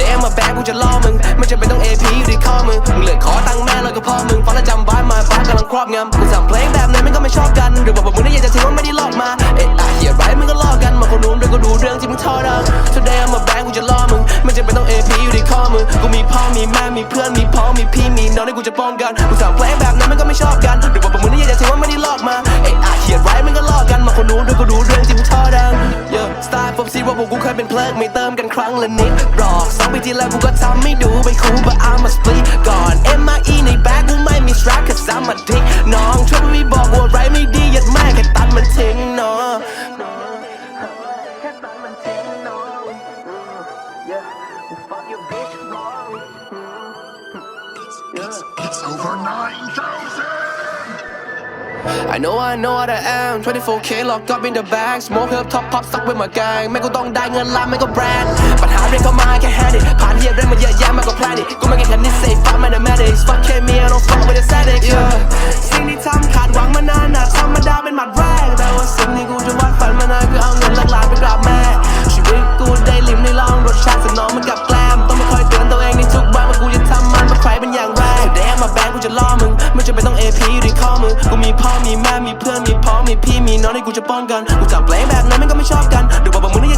today I'm a bag กูจะล่อมึง ไม่จำเป็นต้องเอพีอยู่ที่ข้อมึง มึงเลือขอตังค์แม่แล้วก็พ่อมึงฟังแล้วจำไว้มาฟ้ากำลังครอบงำกูสั่งเพลงแบบไหนมันก็ไม่ชอบกัน หรือว่ามึงนี่อยากจะถือว่าไม่ได้ลอกมา เอ๊ะตาเหี้ยไรมึงก็ลอกกัน มาคนนู้นด้วยก็ดูเรื่องที่มึงทอดัง today I'm a bag กูจะล่อมึง ไม่จำเป็นต้องเอพีอยู่ที่ข้อมึง กูมีพ่อมีแม่มีเพื่อนมีพ่อมีพี่มีน้องที่กูจะป้องกัน รั้งละนิดหรอกสองปีที่แล้วกูก็ทำไม่ดูไม่คูล but I'm a split ก่อน MIE ในแบ็คกูไม่มี strap cause I'm a dick น้องช่วยไม่บอกว่าไรไม่ดียัดแม่แค่ตัดมันทิ้งเนาะแค่ตัดมันทิ้งเนาะ yeah fuck your bitch wrong It's over 9,000! I know I know what I am 24k locked up in the bag Smoke up top pop stuck with my gang แม่งกูต้องได้เงินล้านไม่ก็แบรนด์ปัญหาเรียนเข้ามาแค่ hand AP อยู่ในข้อมือ กูมีพ่อมีแม่มีเพื่อนมีพ้อมีพี่มีน้องที่กูจะป้องกัน กูจับเพลงแบบนั้นมันก็ไม่ชอบกันดูบอกบอกมึง